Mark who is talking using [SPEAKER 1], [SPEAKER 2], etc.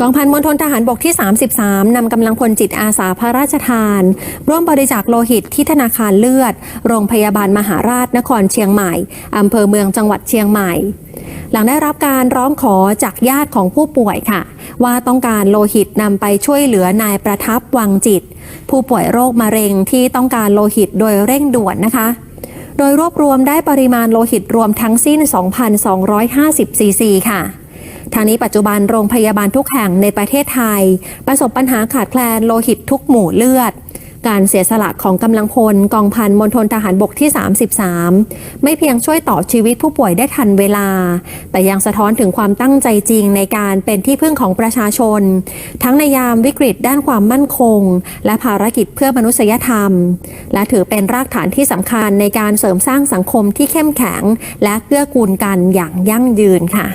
[SPEAKER 1] กองพันมณฑลทหารบกที่ 33 นำกำลังพลจิตอาสาพระราชทาน ร่วมบริจาคโลหิตที่ธนาคารเลือด โรงพยาบาลมหาราชนครเชียงใหม่ อำเภอเมืองจังหวัดเชียงใหม่ หลังได้รับการร้องขอจากญาติของผู้ป่วยค่ะ ว่าต้องการโลหิตนำไปช่วยเหลือนายประทับวังจิต ผู้ป่วยโรคมะเร็งที่ต้องการโลหิตโดยเร่งด่วนนะคะ โดยรวบรวมได้ปริมาณโลหิตรวมทั้งสิ้น 2,250ซีซีค่ะ ทางนี้ปัจจุบันโรงพยาบาลทุกแห่งในประเทศไทย ประสบปัญหาขาดแคลนโลหิตทุกหมู่เลือด การเสียสละของกำลังพลกองพันมณฑลทหารบกที่ 33 ไม่เพียงช่วยต่อชีวิตผู้ป่วยได้ทันเวลา แต่ยังสะท้อนถึงความตั้งใจจริงในการเป็นที่พึ่งของประชาชน ทั้งในยามวิกฤตด้านความมั่นคง และภารกิจเพื่อมนุษยธรรม และถือเป็นรากฐานที่สำคัญในการเสริมสร้างสังคมที่เข้มแข็ง และเกื้อกูลกันอย่างยั่งยืนค่ะ